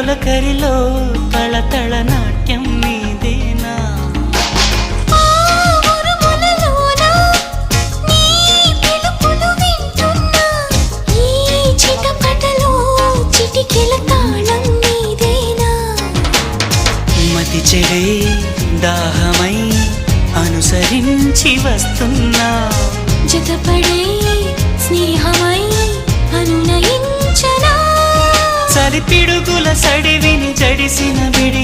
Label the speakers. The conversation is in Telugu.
Speaker 1: తొలకరిలో తళతళ నాట్యం నీదేనా
Speaker 2: ఆ ఉరుములలోన నీ పిలుపులు వింటున్నా. ఈ చిటపటలో చిటికెల తాళం నీదేనా
Speaker 1: మతి చెడే దాహమై అనుసరించి వస్తున్నా.
Speaker 2: జతపడే
Speaker 1: చలిపిడుగుల సడివిని జడిసిన విడి